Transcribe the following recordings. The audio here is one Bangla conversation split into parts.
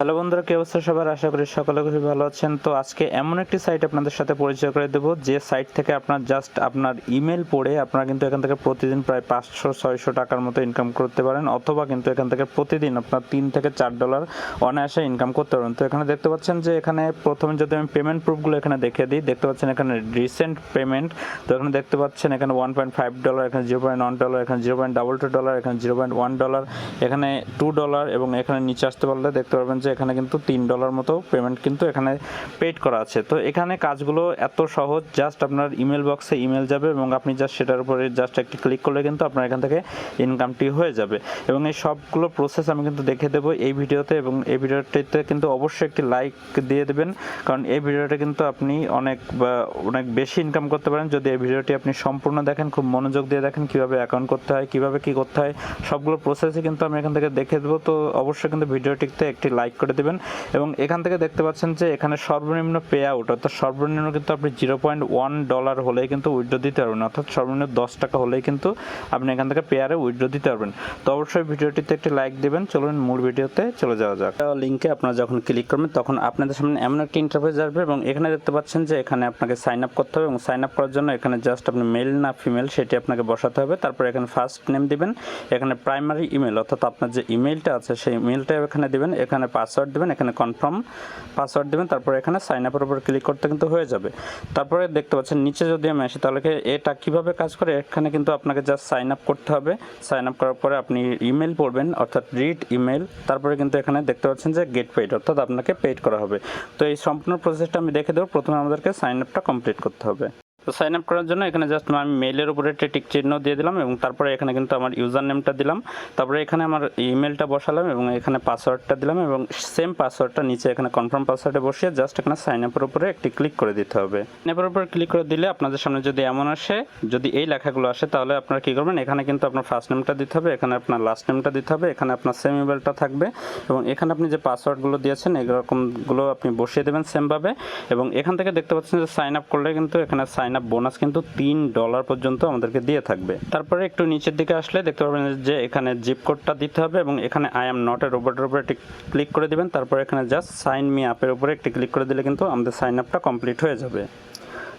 হ্যালো বন্ধুরা, কি অবস্থা সবার? আশা করি সকলে খুবই ভালো আছেন। তো আজকে এমন একটি সাইট আপনাদের সাথে পরিচয় করে দেবো, যে সাইট থেকে আপনার জাস্ট আপনার ইমেল পড়ে আপনারা কিন্তু এখান থেকে প্রতিদিন প্রায় পাঁচশো, ছয়শো টাকার মতো ইনকাম করতে পারেন, অথবা কিন্তু এখান থেকে প্রতিদিন আপনার তিন থেকে চার ডলার অনায়াসে ইনকাম করতে পারেন। তো এখানে দেখতে পাচ্ছেন যে এখানে প্রথমে যদি আমি পেমেন্ট প্রুফগুলো এখানে দেখিয়ে দিই, দেখতে পাচ্ছেন এখানে রিসেন্ট পেমেন্ট তো এখানে দেখতে পাচ্ছেন এখানে ওয়ান পয়েন্ট ফাইভ ডলার এখানে জিরো পয়েন্ট ওয়ান ডলার এখানে zero point double two dollar এখানে জিরো পয়েন্ট ওয়ান ডলার এখানে টু ডলার এবং এখানে নিচে আসতে পারলে দেখতে পারবেন যে এখানে কিন্তু তিন ডলার মতো পেমেন্ট কিন্তু এখানে পেড করা আছে। তো এখানে কাজগুলো এত সহজ জাস্ট আপনার ইমেল বক্সে ইমেল যাবে এবং আপনি জাস্ট সেটার উপরে জাস্ট একটি ক্লিক করলে কিন্তু আপনার এখান থেকে ইনকামটি হয়ে যাবে। এবং এই সবগুলো প্রসেস আমি কিন্তু দেখে দেবো এই ভিডিওতে এবং এই ভিডিওটিতে কিন্তু অবশ্যই একটি লাইক দিয়ে দেবেন। কারণ এই ভিডিওটা কিন্তু আপনি অনেক অনেক বেশি ইনকাম করতে পারেন। যদি এই ভিডিওটি আপনি সম্পূর্ণ দেখেন, খুব মনোযোগ দিয়ে দেখেন কীভাবে অ্যাকাউন্ট করতে হয়, কীভাবে কী করতে হয়, সবগুলো প্রসেসই কিন্তু আমি এখান থেকে দেখে দেবো। তো অবশ্যই কিন্তু ভিডিওটিতে একটি লাইক করে দেবেন এবং এখান থেকে দেখতে পাচ্ছেন যে এখানে সর্বনিম্ন পে আউট অর্থাৎ সর্বনিম্ন কিন্তু আপনি জিরো পয়েন্ট ওয়ান ডলার হলেই কিন্তু উইথড্র দিতে পারবেন, অর্থাৎ সর্বনিম্ন দশ টাকা হলেই কিন্তু আপনি এখান থেকে পেয়ারে উইথড্র দিতে পারবেন। তো অবশ্যই ভিডিওটিতে একটি লাইক দেবেন, চলুন মূল ভিডিওতে চলে যাওয়া যাক। লিঙ্কে আপনারা যখন ক্লিক করবেন, তখন আপনাদের সামনে এমন একটি ইন্টারফেস আসবে এবং এখানে দেখতে পাচ্ছেন যে এখানে আপনাকে সাইন আপ করতে হবে এবং সাইন আপ করার জন্য এখানে জাস্ট আপনি মেল না ফিমেল সেটি আপনাকে বসাতে হবে। তারপর এখানে ফার্স্ট নেম দিবেন, এখানে প্রাইমারি ইমেল অর্থাৎ আপনার যে ইমেলটা আছে, সেই ইমেলটা এখানে দিবেন, এখানে পাসওয়ার্ড দিবেন, এখানে কনফার্ম পাসওয়ার্ড দিবেন, তারপরে এখানে সাইন আপের উপর ক্লিক করতে কিন্তু হয়ে যাবে। তারপরে দেখতে পাচ্ছেন, নিচে যদি আমি আসি, তাহলে এটা কীভাবে কাজ করে? এখানে কিন্তু আপনাকে জাস্ট সাইন আপ করতে হবে। সাইন আপ করার পরে আপনি ইমেল পড়বেন, অর্থাৎ রিড ইমেল তারপরে কিন্তু এখানে দেখতে পাচ্ছেন যে গেট পেড অর্থাৎ আপনাকে পেড করা হবে। তো এই সম্পূর্ণ প্রসেসটা আমি দেখে দেবো। প্রথমে আমাদেরকে সাইন আপটা কমপ্লিট করতে হবে। তো সাইন আপ করার জন্য এখানে জাস্ট আমি মেলের উপরে একটা টিক চিহ্ন দিয়ে দিলাম এবং তারপরে এখানে কিন্তু আমার ইউজার নেমটা দিলাম। তারপরে এখানে আমার ইমেলটা বসালাম এবং এখানে পাসওয়ার্ডটা দিলাম এবং সেম পাসওয়ার্ডটা নিচে এখানে কনফার্ম পাসওয়ার্ডে বসিয়ে জাস্ট এখানে সাইন আপের উপরে একটি ক্লিক করে দিতে হবে। সাইন আপের উপরে ক্লিক করে দিলে আপনাদের সামনে যদি এমন আসে, যদি এই লেখাগুলো আসে, তাহলে আপনারা কী করবেন? এখানে কিন্তু আপনার ফার্স্ট নেমটা দিতে হবে, এখানে আপনার লাস্ট নেমটা দিতে হবে, এখানে আপনার সেম ইমেলটা থাকবে এবং এখানে আপনি যে পাসওয়ার্ডগুলো দিয়েছেন, এরকমগুলো আপনি বসিয়ে দেবেন সেমভাবে এবং এখান থেকে দেখতে পাচ্ছেন যে সাইন আপ করলে কিন্তু এখানে সাইন আপ বোনাস কিন্তু তিন ডলার পর্যন্ত আমাদেরকে দিয়ে থাকবে। তারপরে একটু নিচের দিকে আসলে দেখতে পাবেন যে এখানে জিপ কোডটা দিতে হবে এবং এখানে আই এম নট এর রোবটের উপরে একটি ক্লিক করে দিবেন। তারপরে এখানে জাস্ট সাইন মি আপের উপরে একটি ক্লিক করে দিলে কিন্তু আমাদের সাইন আপটা কমপ্লিট হয়ে যাবে।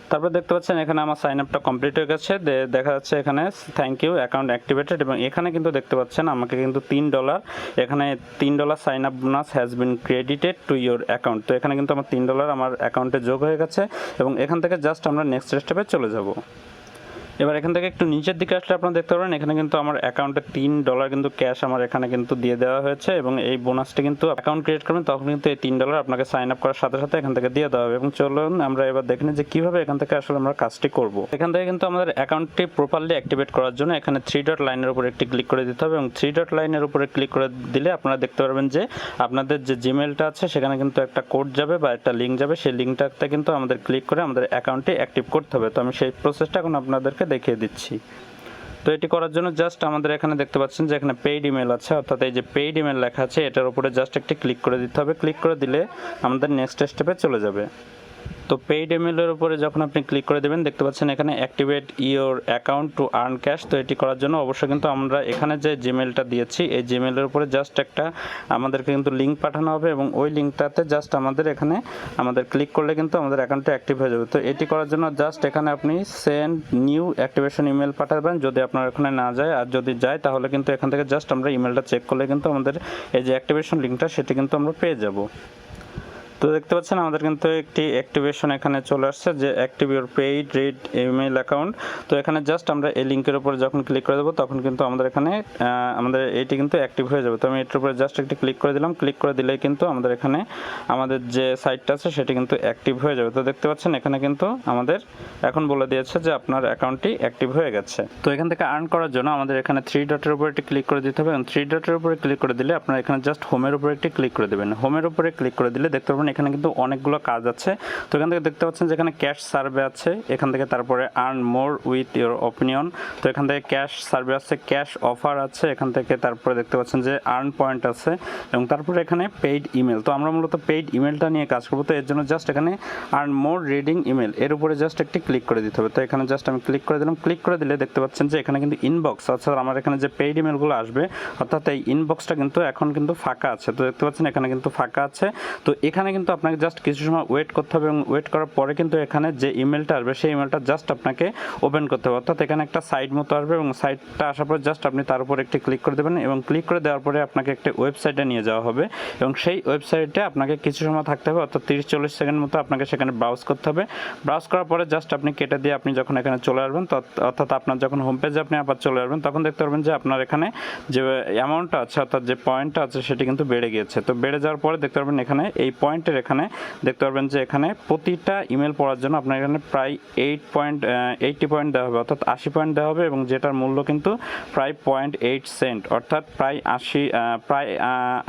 তারপর দেখতে পাচ্ছেন এখানে আমার সাইন আপটা কমপ্লিট হয়ে গেছে। দেখা যাচ্ছে এখানে থ্যাংক ইউ অ্যাকাউন্ট অ্যাক্টিভেটেড এবং এখানে কিন্তু দেখতে পাচ্ছেন আমাকে কিন্তু তিন ডলার এখানে তিন dollar sign up bonus has been credited to your account তো এখানে কিন্তু আমার তিন ডলার আমার অ্যাকাউন্টে যোগ হয়ে গেছে এবং এখান থেকে জাস্ট আমরা নেক্সট স্টেপে চলে যাব। এবার এখান থেকে একটু নিচের দিকে আসলে আপনারা দেখতে পারেন, এখানে কিন্তু আমার অ্যাকাউন্টে তিন ডলার কিন্তু ক্যাশ আমার এখানে কিন্তু দিয়ে দেওয়া হয়েছে এবং এই বোনাসটা কিন্তু অ্যাকাউন্ট ক্রিয়েট করবেন, তখন কিন্তু এই তিন ডলার আপনাকে সাইন আপ করার সাথে সাথে এখান থেকে দিয়ে দেওয়া হবে। এবং চলুন আমরা এবার দেখে যে কীভাবে এখান থেকে আসলে আমরা কাজটি করব। এখান থেকে কিন্তু আমাদের অ্যাকাউন্টটি প্রপারলি অ্যাক্টিভেট করার জন্য এখানে থ্রি ডট লাইনের উপর একটি ক্লিক করে দিতে হবে এবং থ্রি ডট লাইনের উপরে ক্লিক করে দিলে আপনারা দেখতে পারবেন যে আপনাদের যে জিমেলটা আছে, সেখানে কিন্তু একটা কোড যাবে বা একটা লিঙ্ক যাবে। সেই লিঙ্কটাতে কিন্তু আমাদের ক্লিক করে আমাদের অ্যাকাউন্টটি অ্যাক্টিভ করতে হবে। তো আমি সেই প্রসেসটা এখন আপনাদেরকে দেখিয়ে দিচ্ছি। তো এটি করার জন্য জাস্ট আমাদের এখানে দেখতে পাচ্ছেন যে এখানে পেইড ইমেল আছে, অর্থাৎ এই যে পেইড ইমেল লেখা আছে, এটার উপরে জাস্ট একটি ক্লিক করে দিতে হবে। ক্লিক করে দিলে আমাদের নেক্সট স্টেপে চলে যাবে। তো পেইড ইমেলের উপরে যখন আপনি ক্লিক করে দেবেন, দেখতে পাচ্ছেন এখানে activate your account to earn cash তো এটি করার জন্য অবশ্যই কিন্তু আমরা এখানে যে জিমেলটা দিয়েছি, এই জিমেলের উপরে জাস্ট একটা আমাদেরকে কিন্তু লিঙ্ক পাঠানো হবে এবং ওই লিঙ্কটাতে জাস্ট আমাদের এখানে আমাদের ক্লিক করলে কিন্তু আমাদের অ্যাকাউন্টটা অ্যাক্টিভ হয়ে যাবে। তো এটি করার জন্য জাস্ট এখানে আপনি সেন্ড নিউ অ্যাক্টিভেশন ইমেল পাঠাবেন, যদি আপনার এখানে না যায়। আর যদি যায়, তাহলে কিন্তু এখান থেকে জাস্ট আমরা ইমেলটা চেক করলে কিন্তু আমাদের এই যে অ্যাক্টিভেশন লিঙ্কটা সেটি কিন্তু আমরা পেয়ে যাব। তো দেখতে পাচ্ছেন, আমাদের কিন্তু একটি অ্যাক্টিভেশন এখানে চলে আসছে যে active your paid read email account তো এখানে জাস্ট আমরা এই লিঙ্কের উপরে যখন ক্লিক করে দেবো, তখন কিন্তু আমাদের এখানে আমাদের এটি কিন্তু অ্যাক্টিভ হয়ে যাবে। তো আমি এটির উপরে জাস্ট একটি ক্লিক করে দিলাম। ক্লিক করে দিলেই কিন্তু আমাদের এখানে আমাদের যে সাইটটা আছে, সেটি কিন্তু অ্যাক্টিভ হয়ে যাবে। তো দেখতে পাচ্ছেন, এখানে কিন্তু আমাদের এখন বলে দিয়েছে যে আপনার অ্যাকাউন্টটি অ্যাক্টিভ হয়ে গেছে। তো এখান থেকে আর্ন করার জন্য আমাদের এখানে থ্রি ডটের উপরে একটি ক্লিক করে দিতে হবে। এবং থ্রি ডটের উপরে ক্লিক করে দিলে আপনার এখানে জাস্ট হোমের উপরে একটি ক্লিক করে দেবেন। হোমের উপরে ক্লিক করে দিলে দেখতে পাবেন পারবেন এখানে কিন্তু অনেকগুলো কাজ আছে। তো এখান থেকে দেখতে পাচ্ছেন যেখানে ক্যাশ সার্ভে আছে। এখান থেকে তারপরে earn more with your opinion তো এখান থেকে ক্যাশ সার্ভে আছে ক্যাশ অফার আছে। এখান থেকে তারপরে দেখতে পাচ্ছেন যে আর্ন পয়েন্ট আছে এবং তারপরে এখানে পেইড ইমেল তো আমরা মূলত পেইড ইমেলটা নিয়ে কাজ করব। তো এর জন্য জাস্ট এখানে আর্ন মোর রিডিং ইমেল এর উপরে জাস্ট একটি ক্লিক করে দিতে হবে। তো এখানে জাস্ট আমি ক্লিক করে দিলাম। ক্লিক করে দিলে দেখতে পাচ্ছেন যে এখানে কিন্তু ইনবক্স অর্থাৎ আমার এখানে যে পেইড ইমেলগুলো আসবে, অর্থাৎ এই ইনবক্সটা কিন্তু এখন কিন্তু ফাঁকা আছে। তো দেখতে পাচ্ছেন এখানে কিন্তু ফাঁকা আছে। তো এখানে কিন্তু আপনাকে জাস্ট কিছু সময় ওয়েট করতে হবে এবং ওয়েট করার পরে কিন্তু এখানে যে ইমেলটা আসবে, সেই ইমেলটা জাস্ট আপনাকে ওপেন করতে হবে। অর্থাৎ এখানে একটা সাইট মতো আসবে এবং সাইটটা আসার পর জাস্ট আপনি তার উপর একটি ক্লিক করে দেবেন এবং ক্লিক করে দেওয়ার পরে আপনাকে একটা ওয়েবসাইটে নিয়ে যাওয়া হবে এবং সেই ওয়েবসাইটে আপনাকে কিছু সময় থাকতে হবে, অর্থাৎ তিরিশ চল্লিশ সেকেন্ড মতো আপনাকে সেখানে ব্রাউজ করতে হবে। ব্রাউজ করার পরে জাস্ট আপনি কেটে দিয়ে আপনি যখন এখানে চলে আসবেন অর্থাৎ আপনার যখন হোম পেজে আপনি আবার চলে আসবেন, তখন দেখতে পারবেন যে আপনার এখানে যে অ্যামাউন্টটা আছে, অর্থাৎ যে পয়েন্টটা আছে, সেটি কিন্তু বেড়ে গিয়েছে। তো বেড়ে যাওয়ার পরে দেখতে পারবেন এখানে এই পয়েন্টের এখানে দেখতে পারবেন যে এখানে প্রতিটা ইমেল পড়ার জন্য আপনার এখানে প্রায় এইট পয়েন্ট এইটটি পয়েন্ট দেওয়া হবে, অর্থাৎ আশি পয়েন্ট দেওয়া হবে এবং যেটার মূল্য কিন্তু প্রায় পয়েন্ট এইট সেন্ট অর্থাৎ প্রায় আশি প্রায়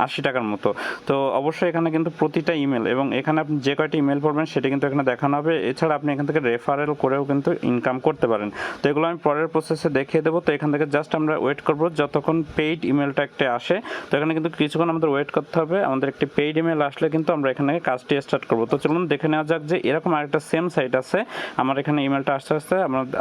আশি টাকার মতো। তো অবশ্যই এখানে কিন্তু প্রতিটা ইমেল এবং এখানে আপনি যে কয়টি ইমেল পড়বেন সেটি কিন্তু এখানে দেখানো হবে। এছাড়া আপনি এখান থেকে রেফারেল করেও কিন্তু ইনকাম করতে পারেন। তো এগুলো আমি পরের প্রসেসে দেখিয়ে দেবো। তো এখান থেকে জাস্ট আমরা ওয়েট করব যতক্ষণ পেইড ইমেলটা একটা আসে। তো এখানে কিন্তু কিছুক্ষণ আমাদের ওয়েট করতে হবে। আমাদের একটি পেইড ইমেল আসলে কিন্তু আমরা এখানে কাজটি স্টার্ট করব। তো চলুন দেখে নেওয়া যাক যে এরকম আরেকটা সেম সাইট আছে। আমার এখানে ইমেলটা আসতে আসতে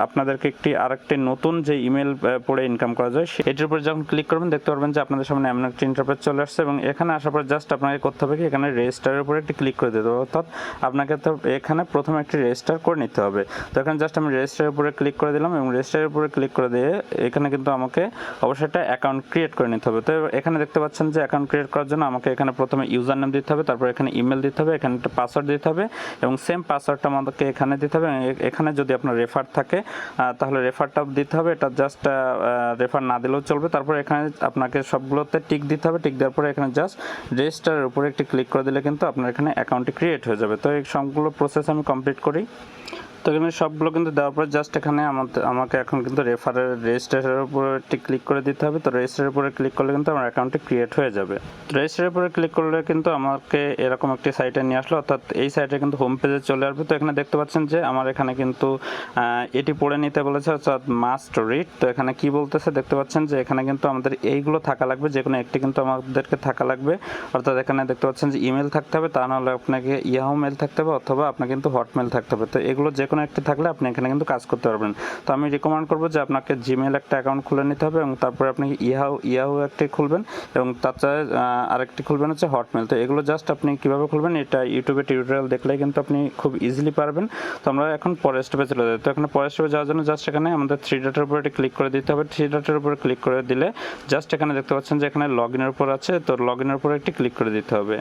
আপনাদেরকে একটি আরেকটি নতুন যে ইমেল পড়ে ইনকাম করা যায়, সে- এটির উপর যখন ক্লিক করবেন, দেখতে পারবেন যে আপনাদের সামনে এমন একটি ইন্টারপ্রেট চলে আসছে এবং এখানে আসার পর জাস্ট আপনাকে করতে হবে কি, এখানে রেজিস্টারের উপরে একটি ক্লিক করে দিতে হবে। অর্থাৎ আপনাকে তো এখানে প্রথমে একটি রেজিস্টার করে নিতে হবে। তো এখানে জাস্ট আমি রেজিস্টারের উপরে ক্লিক করে দিলাম এবং রেজিস্টারের উপরে ক্লিক করে দিয়ে এখানে কিন্তু আমাকে অবশ্যই একটা অ্যাকাউন্ট ক্রিয়েট করে নিতে হবে। তো এখানে দেখতে পাচ্ছেন যে অ্যাকাউন্ট ক্রিয়েট করার জন্য আমাকে এখানে প্রথমে ইউজার নাম দিতে হবে, তারপর এখানে ইমেল দিতে হবে, এখানে একটা পাসওয়ার্ড দিতে হবে এবং সেম পাসওয়ার্ডটা আমাদেরকে এখানে দিতে হবে এখানে যদি আপনার রেফার থাকে তাহলে রেফারটা দিতে হবে, এটা জাস্ট রেফার না দিলেও চলবে। তারপর এখানে আপনাকে সবগুলোতে টিক দিতে হবে টিক দেওয়ার পরে এখানে জাস্ট রেজিস্টারের উপরে একটি ক্লিক করে দিলে কিন্তু আপনার এখানে অ্যাকাউন্টটি ক্রিয়েট হয়ে যাবে। তো এই সবগুলো প্রসেস আমি কমপ্লিট করি। তো এখানে সবগুলো কিন্তু দেওয়ার পর জাস্ট এখানে আমাদের, আমাকে এখন কিন্তু রেফারের রেজিস্ট্রেশনের উপরে একটি ক্লিক করে দিতে হবে। তো রেজিস্টারের উপরে ক্লিক করলে কিন্তু আমার অ্যাকাউন্টটি ক্রিয়েট হয়ে যাবে। তো রেজিস্টারের উপরে ক্লিক করলে কিন্তু আমাকে এরকম একটি সাইটে নিয়ে আসলো। অর্থাৎ এই সাইটে কিন্তু হোম পেজে চলে আসবে। তো এখানে দেখতে পাচ্ছেন যে আমার এখানে কিন্তু এটি পড়ে নিতে বলেছে, অর্থাৎ মাস্ট রিড তো এখানে কি বলতেছে? দেখতে পাচ্ছেন যে এখানে কিন্তু আমাদের এইগুলো থাকা লাগবে। যে কোনো একটি কিন্তু আমাদেরকে থাকা লাগবে। অর্থাৎ এখানে দেখতে পাচ্ছেন যে ইমেল থাকতে হবে। তা নাহলে আপনাকে ইয়াহু মেল থাকতে হবে, অথবা আপনাকে কিন্তু হটমেল থাকতে হবে। তো এগুলো যে কোনো একটি থাকলে আপনি এখানে কিন্তু কাজ করতে পারবেন। তো আমি রিকমেন্ড করব যে আপনাকে জিমেল একটা অ্যাকাউন্ট খুলে নিতে হবে এবং তারপরে আপনি ইয়াহু ইয়াহু একটি খুলবেন এবং তাছাড়া আরেকটি খুলবেন হচ্ছে হটমেল তো এগুলো জাস্ট আপনি কীভাবে খুলবেন, এটা ইউটিউবে টিউটোরিয়াল দেখলে কিন্তু আপনি খুব ইজিলি পারবেন। তো আমরা এখন পরের স্টেপে চলে যাই। তো এখানে পরের স্টেপে যাওয়ার জন্য জাস্ট এখানে আমাদের থ্রি ডটের উপরে ক্লিক করে দিতে হবে। থ্রি ডটের উপরে ক্লিক করে দিলে জাস্ট এখানে দেখতে পাচ্ছেন যে এখানে লগ ইনের উপর আছে। তো লগ ইনের উপরে একটি ক্লিক করে দিতে হবে।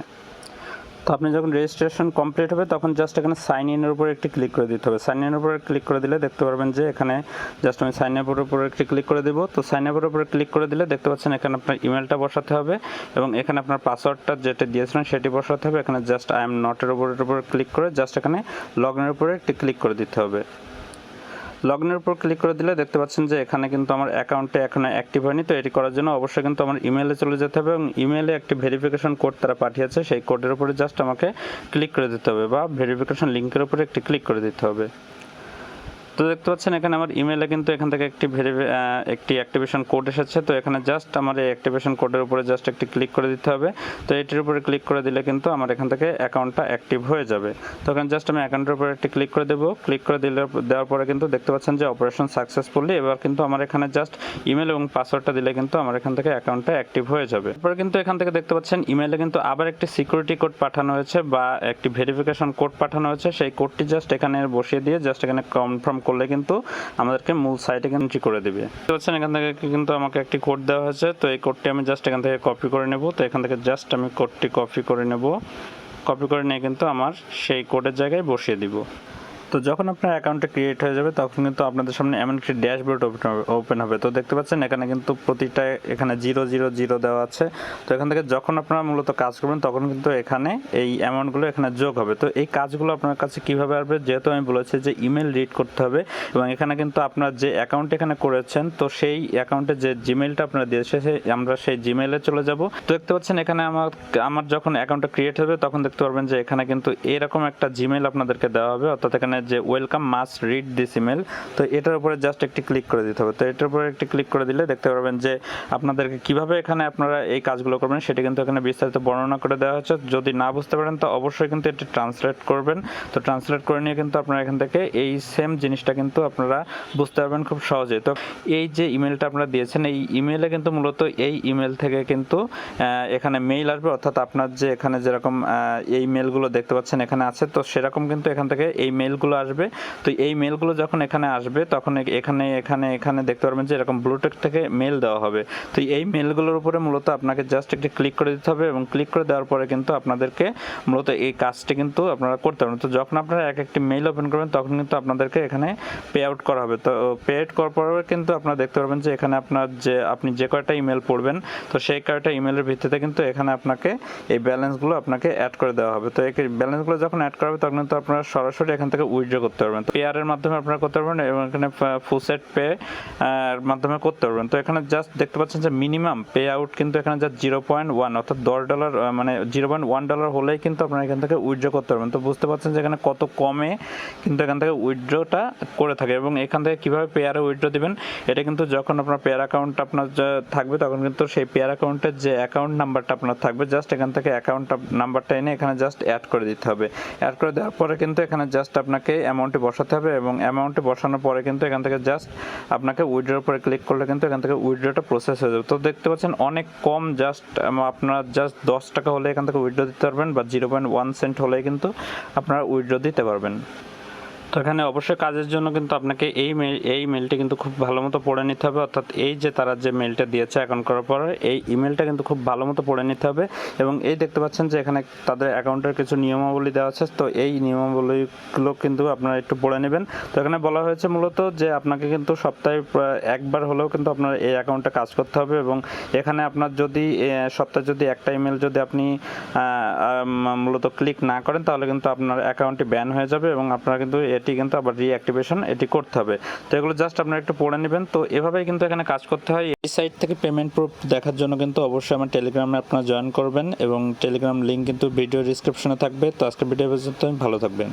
তো আপনি যখন রেজিস্ট্রেশন কমপ্লিট হবে, তখন জাস্ট এখানে সাইন ইনের উপরে একটি ক্লিক করে দিতে হবে। সাইন ইনের উপরে ক্লিক করে দিলে দেখতে পারবেন যে এখানে জাস্ট আমি সাইন আপের উপরে একটি ক্লিক করে দেবো। তো সাইন আপের উপরে ক্লিক করে দিলে দেখতে পাচ্ছেন এখানে আপনার ইমেলটা বসাতে হবে এবং এখানে আপনার পাসওয়ার্ডটা যেটা দিয়েছিলেন সেটি বসাতে হবে। এখানে জাস্ট আই এম নটের উপরের উপরে ক্লিক করে জাস্ট এখানে লগ ইনের উপরে একটি ক্লিক করে দিতে হবে। লগইনের উপর ক্লিক করে দিলে দেখতে পাচ্ছেন যে এখানে কিন্তু আমার অ্যাকাউন্টে এখনও অ্যাক্টিভ হয়নি। তো এটি করার জন্য অবশ্যই কিন্তু আমার ইমেলে চলে যেতে হবে এবং ইমেলে একটি ভেরিফিকেশন কোড তারা পাঠিয়েছে। সেই কোডের উপরে জাস্ট আমাকে ক্লিক করে দিতে হবে বা ভেরিফিকেশন লিঙ্কের উপরে একটি ক্লিক করে দিতে হবে। তো দেখতে পাচ্ছেন এখানে আমার ইমেলে কিন্তু এখান থেকে একটি একটি অ্যাক্টিভেশন কোড এসেছে। তো এখানে জাস্ট আমার এই অ্যাক্টিভেশন কোডের উপরে জাস্ট একটি ক্লিক করে দিতে হবে। তো এটির উপরে ক্লিক করে দিলে কিন্তু আমার এখান থেকে অ্যাকাউন্টটা অ্যাক্টিভ হয়ে যাবে। তো এখানে জাস্ট আমি অ্যাকাউন্টের উপরে একটি ক্লিক করে দেবো। ক্লিক করে দিলে, দেওয়ার পরে কিন্তু দেখতে পাচ্ছেন যে অপারেশন সাকসেসফুলি এবার কিন্তু আমার এখানে জাস্ট ইমেল এবং পাসওয়ার্ডটা দিলে কিন্তু আমার এখান থেকে অ্যাকাউন্টটা অ্যাক্টিভ হয়ে যাবে। তারপরে কিন্তু এখান থেকে দেখতে পাচ্ছেন ইমেলে কিন্তু আবার একটি সিকিউরিটি কোড পাঠানো হয়েছে বা একটি ভেরিফিকেশন কোড পাঠানো হয়েছে। সেই কোডটি জাস্ট এখানে বসিয়ে দিয়ে জাস্ট এখানে কনফার্ম করলে কিন্তু আমাদেরকে মূল সাইটে এন্ট্রি করে দেবে। পাচ্ছেন এখান থেকে কিন্তু আমাকে একটি কোড দেওয়া হয়েছে। তো এই কোডটি আমি জাস্ট এখান থেকে কপি করে নেব। তো এখান থেকে জাস্ট আমি কোডটি কপি করে নেব। কপি করে নিয়ে কিন্তু আমার সেই কোডের জায়গায় বসিয়ে দিব। তো যখন আপনার অ্যাকাউন্টটা ক্রিয়েট হয়ে যাবে, তখন কিন্তু আপনাদের সামনে এমন একটি ড্যাশবোর্ড ওপেন হবে তো দেখতে পাচ্ছেন, এখানে কিন্তু প্রতিটা, এখানে জিরো জিরো জিরো দেওয়া আছে। তো এখান থেকে যখন আপনারা মূলত কাজ করবেন, তখন কিন্তু এখানে এই অ্যামাউন্টগুলো এখানে যোগ হবে। তো এই কাজগুলো আপনার কাছে কীভাবে আসবে, যেহেতু আমি বলেছি যে ইমেল রিড করতে হবে, এবং এখানে কিন্তু আপনার যে অ্যাকাউন্ট এখানে করেছেন, তো সেই অ্যাকাউন্টে যে জিমেলটা আপনারা দিয়েছে আমরা সেই জিমেলে চলে যাব। তো দেখতে পাচ্ছেন, এখানে আমার আমার যখন অ্যাকাউন্টটা ক্রিয়েট হবে, তখন দেখতে পারবেন যে এখানে কিন্তু এরকম একটা জিমেল আপনাদেরকে দেওয়া হবে। অর্থাৎ এখানে যে welcome must read this email তো এটার উপরে জাস্ট একটি ক্লিক করে দিতে হবে। তো এটার উপরে একটি ক্লিক করে দিলে দেখতে পারবেন যে আপনাদেরকে কীভাবে এখানে আপনারা এই কাজগুলো করবেন, সেটা কিন্তু এখানে বিস্তারিত বর্ণনা করে দেওয়া হচ্ছে যদি না বুঝতে পারেন, তো অবশ্যই কিন্তু এটি ট্রান্সলেট করবেন। তো ট্রান্সলেট করে নিয়ে কিন্তু আপনারা এখান থেকে এই সেম জিনিসটা কিন্তু আপনারা বুঝতে পারবেন খুব সহজে তো এই যে ইমেলটা আপনারা দিয়েছেন, এই ইমেলে কিন্তু মূলত এই ইমেল থেকে কিন্তু এখানে মেইল আসবে। অর্থাৎ আপনার যে এখানে যেরকম এই মেলগুলো দেখতে পাচ্ছেন এখানে আছে, তো সেরকম কিন্তু এখান থেকে এই মেলগুলো আসবে। তো এই মেলগুলো যখন এখানে আসবে, তখন এখানে এখানে এখানে দেখতে পারবেন যে এরকম ব্লুটেক থেকে মেল দেওয়া হবে। তো এই মেলগুলোর উপরে মূলত আপনাকে জাস্ট একটি ক্লিক করে দিতে হবে এবং ক্লিক করে দেওয়ার পরে কিন্তু আপনাদেরকে মূলত এই কাজটি কিন্তু আপনারা করতে পারবেন। তো যখন আপনারা এক একটি মেইল ওপেন করবেন, তখন কিন্তু আপনাদেরকে এখানে পে আউট করা হবে। তো পে আউট করার পরে কিন্তু আপনারা দেখতে পারবেন যে এখানে আপনার যে, আপনি যে কয়টা ইমেল পড়বেন, তো সেই কয়টা ইমেলের ভিত্তিতে কিন্তু এখানে আপনাকে এই ব্যালেন্সগুলো আপনাকে অ্যাড করে দেওয়া হবে। তো এই ব্যালেন্সগুলো যখন অ্যাড করা হবে, তখন কিন্তু আপনারা সরাসরি এখান থেকে উইথড্র করতে পারবেন। তো পেয়ারের মাধ্যমে আপনারা করতে পারবেন এবং এখানে ফুসেট পে মাধ্যমে করতে পারবেন। তো এখানে জাস্ট দেখতে পাচ্ছেন যে মিনিমাম পে আউট কিন্তু এখানে জাস্ট জিরো পয়েন্ট ওয়ান অর্থাৎ দশ ডলার মানে জিরো পয়েন্ট ওয়ান ডলার হলেই কিন্তু আপনারা এখান থেকে উইথড্র করতে পারবেন। তো বুঝতে পারছেন যে এখানে কত কমে কিন্তু এখান থেকে উইথড্রটা করে থাকে এবং এখান থেকে কীভাবে পেয়ারে উইথড্র দিবেন, এটা কিন্তু যখন আপনার পেয়ার অ্যাকাউন্ট আপনার থাকবে তখন কিন্তু সেই পেয়ার অ্যাকাউন্টের যে অ্যাকাউন্ট নাম্বারটা আপনার থাকবে জাস্ট এখান থেকে অ্যাকাউন্ট নাম্বারটা এনে এখানে জাস্ট অ্যাড করে দিতে হবে। অ্যাড করে দেওয়ার পরে কিন্তু এখানে জাস্ট আপনাকে অ্যামাউন্টে বসাতে হবে এবং অ্যামাউন্টে বসানোর পরে কিন্তু এখান থেকে জাস্ট আপনাকে উইড্রোর উপরে ক্লিক করলে কিন্তু এখান থেকে উইড্রোটা প্রসেস হয়ে যাবে। তো দেখতে পাচ্ছেন অনেক কম জাস্ট আপনার জাস্ট দশ টাকা হলে এখান থেকে উইড্রো দিতে পারবেন বা জিরো পয়েন্ট ওয়ান সেন্ট হলে কিন্তু আপনারা উইড্রো দিতে পারবেন। তো এখানে অবশ্যই কাজের জন্য কিন্তু আপনাকে এই মেল এই মেলটি কিন্তু খুব ভালো মতো পড়ে নিতে হবে। অর্থাৎ এই যে তারা যে মেলটা দিয়েছে অ্যাকাউন্ট করার পরে, এই ইমেলটা কিন্তু খুব ভালো মতো পড়ে নিতে হবে এবং এই দেখতে পাচ্ছেন যে এখানে তাদের অ্যাকাউন্টের কিছু নিয়মাবলী দেওয়া আছে। তো এই নিয়মাবলীগুলো কিন্তু আপনারা একটু পড়ে নেবেন। তো এখানে বলা হয়েছে মূলত যে আপনাকে কিন্তু সপ্তাহে একবার হলেও কিন্তু আপনার এই অ্যাকাউন্টে কাজ করতে হবে এবং এখানে আপনার যদি সপ্তাহে যদি একটা ইমেল যদি আপনি মূলত ক্লিক না করেন, তাহলে কিন্তু আপনার অ্যাকাউন্টটি ব্যান হয়ে যাবে এবং আপনারা কিন্তু এটি কিন্তু আবার রিঅ্যাক্টিভেশন এটি করতে হবে। তো এগুলো জাস্ট আপনারা একটু পড়ে নেবেন। তো এভাবেই কিন্তু এখানে কাজ করতে হয়। এই সাইট থেকে পেমেন্ট প্রুফ দেখার জন্য কিন্তু অবশ্যই আমার টেলিগ্রামে আপনারা জয়েন করবেন এবং টেলিগ্রাম লিঙ্ক কিন্তু ভিডিও ডিসক্রিপশনে থাকবে। তো আজকে ভিডিও পর্যন্ত ভালো থাকবেন।